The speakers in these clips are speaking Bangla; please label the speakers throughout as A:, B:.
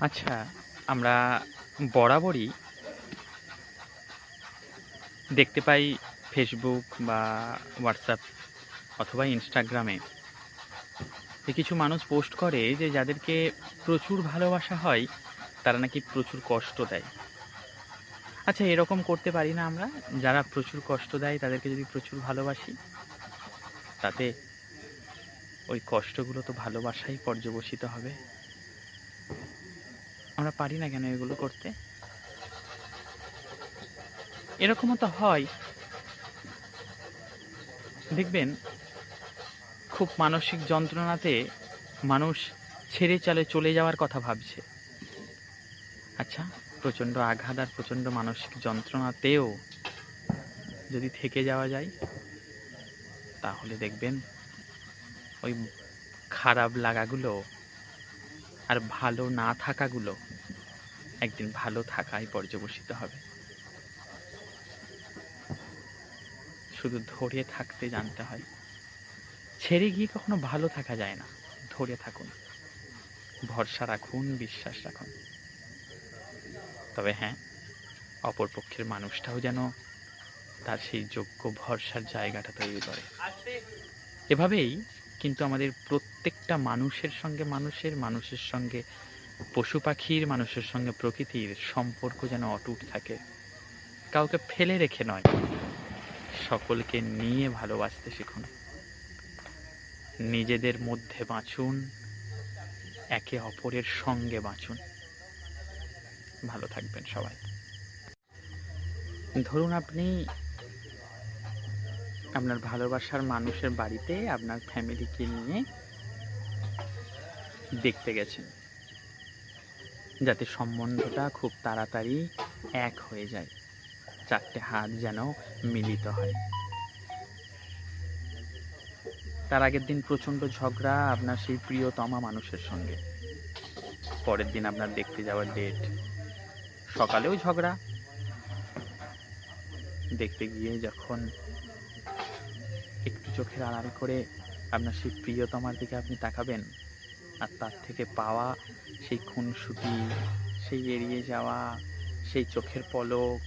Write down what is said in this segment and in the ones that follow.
A: আচ্ছা আমরা বরাবরই দেখতে পাই ফেসবুক বা হোয়াটসঅ্যাপ অথবা ইনস্টাগ্রামে কিছু মানুষ পোস্ট করে যে যাদেরকে প্রচুর ভালোবাসা হয়, তারা নাকি প্রচুর কষ্ট দেয়। আচ্ছা এরকম করতে পারি না আমরা? যারা প্রচুর কষ্ট দেয়, তাদেরকে যদি প্রচুর ভালোবাসি, তাতে ওই কষ্টগুলো তো ভালোবাসাই পর্যবসিত হবে। আমরা পারি না কেন এগুলো করতে? এরকমও তো হয়। দেখবেন, খুব মানসিক যন্ত্রণাতে মানুষ ছেড়ে চালে চলে যাওয়ার কথা ভাবছে। আচ্ছা প্রচণ্ড আঘাত আর প্রচণ্ড মানসিক যন্ত্রণাতেও যদি থেকে যাওয়া যায়, তাহলে দেখবেন ওই খারাপ লাগাগুলো আর ভালো না থাকাগুলো একদিন ভালো থাকায় পর্যবসিত হবে। শুধু ধরে থাকতে জানতে হয়। ছেড়ে গিয়ে কখনো ভালো থাকা যায় না। ধরে থাকুন। ভরসা রাখুন, বিশ্বাস রাখুন। তবে হ্যাঁ অপরপক্ষের মানুষটাও যেন তার সেই যোগ্য ভরসার জায়গাটা তৈরি করে। এভাবেই কিন্তু আমাদের প্রত্যেকটা মানুষের সঙ্গে মানুষের মানুষের সঙ্গে পশু পাখির মানুষের সঙ্গে প্রকৃতির সম্পর্ক যেন অটুট থাকে। কাউকে ফেলে রেখে নয়, সকলকে নিয়ে ভালোবাসতে শিখুন। নিজেদের মধ্যে বাঁচুন, একে অপরের সঙ্গে বাঁচুন। ভালো থাকবেন সবাই। ধরুন আপনি আপনার ভালোবাসার মানুষের বাড়িতে আপনার ফ্যামিলিকে নিয়ে দেখতে গেছেন। যাতে সম্বন্ধটা খুব তাড়াতাড়ি এক হয়ে যায়। চারটে হাত যেন মিলিত হয়। তার আগের দিন প্রচণ্ড ঝগড়া আপনার সেই প্রিয়তমা মানুষের সঙ্গে। পরের দিন আপনার দেখতে যাওয়ার ডেট সকালেও ঝগড়া। দেখতে গিয়ে যখন একটু চোখের আড়াল করে আপনার সেই প্রিয়তমার দিকে আপনি তাকাবেন আর তার থেকে পাওয়া সেই খুনসুটি, সেই এড়িয়ে যাওয়া, সেই চোখের পলক,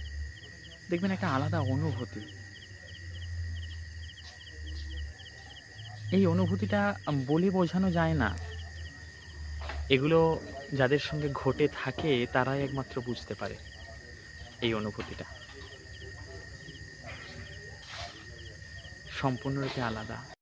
A: দেখবেন একটা আলাদা অনুভূতি। এই অনুভূতিটা বলে বোঝানো যায় না। এগুলো যাদের সঙ্গে ঘটে থাকে, তারাই একমাত্র বুঝতে পারে এই অনুভূতিটা। সম্পূর্ণরূপে আলাদা।